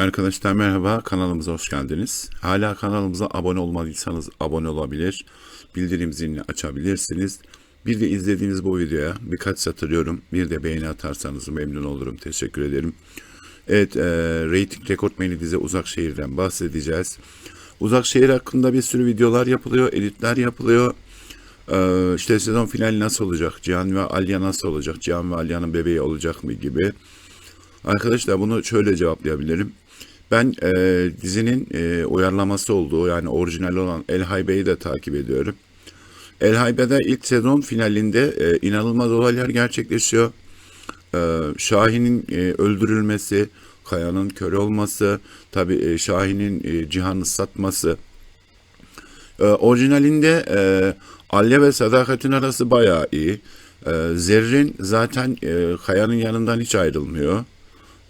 Arkadaşlar merhaba kanalımıza hoş geldiniz. Hala kanalımıza abone olmadıysanız abone olabilir. Bildirim zilini açabilirsiniz. Bir de izlediğiniz bu videoya birkaç satır yorum, bir de beğeni atarsanız memnun olurum. Teşekkür ederim. Evet, e, reyting rekortmeni dizi Uzak Şehir'den bahsedeceğiz. Uzak Şehir hakkında bir sürü videolar yapılıyor, editler yapılıyor. Ee, işte sezon finali nasıl olacak? Cihan ve Alya nasıl olacak? Cihan ve Alya'nın bebeği olacak mı gibi. Arkadaşlar bunu şöyle cevaplayabilirim. Ben e, dizinin e, uyarlaması olduğu yani orijinal olan El Haybe'yi de takip ediyorum. El Haybe'de ilk sezon finalinde e, inanılmaz olaylar gerçekleşiyor. E, Şahin'in e, öldürülmesi, Kaya'nın kör olması, tabi e, Şahin'in e, Cihan'ı satması. E, orijinalinde e, Alya ve Sadakat'in arası bayağı iyi. E, Zerrin zaten e, Kaya'nın yanından hiç ayrılmıyor.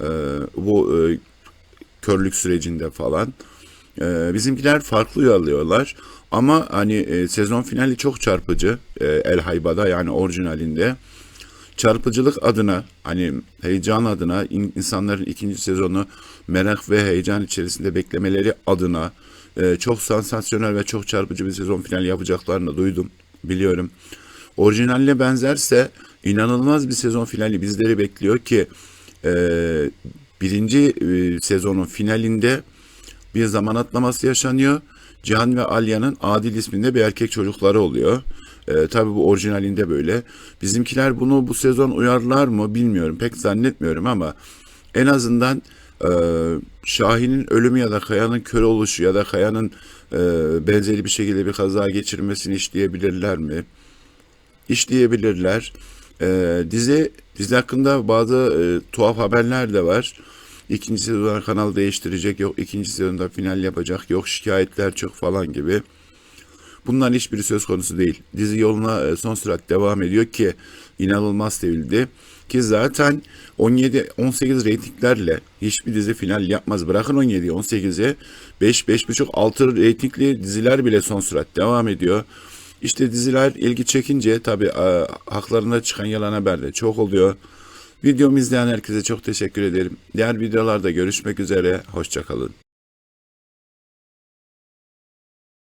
E, bu e, körlük sürecinde falan. E, bizimkiler farklı uyarlıyorlar. Ama hani e, sezon finali çok çarpıcı. E, El Hayba'da yani orijinalinde. Çarpıcılık adına hani heyecan adına in- insanların ikinci sezonu merak ve heyecan içerisinde beklemeleri adına e, çok sansasyonel ve çok çarpıcı bir sezon finali yapacaklarını duydum. Biliyorum. Orijinaline benzerse inanılmaz bir sezon finali bizleri bekliyor ki birinci e, sezonun finalinde bir zaman atlaması yaşanıyor. Cihan ve Alya'nın Adil isminde bir erkek çocukları oluyor. E, tabii bu orijinalinde böyle. Bizimkiler bunu bu sezon uyarlar mı bilmiyorum. Pek zannetmiyorum ama en azından e, Şahin'in ölümü ya da Kaya'nın kör oluşu ya da Kaya'nın e, benzeri bir şekilde bir kaza geçirmesini işleyebilirler mi? işleyebilirler. Ee, dizi dizi hakkında bazı e, tuhaf haberler de var. İkinci sezonda kanal değiştirecek, yok ikinci sezonda final yapacak, yok şikayetler çok falan gibi. Bunların hiçbiri söz konusu değil. Dizi yoluna e, son sürat devam ediyor ki inanılmaz sevildi. Ki zaten 17-18 reytinglerle hiçbir dizi final yapmaz. Bırakın 17'yi 18'e 5 5.5 6 reytingli diziler bile son sürat devam ediyor. İşte diziler ilgi çekince tabi haklarında çıkan yalan haber de çok oluyor. Videomu izleyen herkese çok teşekkür ederim. Diğer videolarda görüşmek üzere. Hoşçakalın.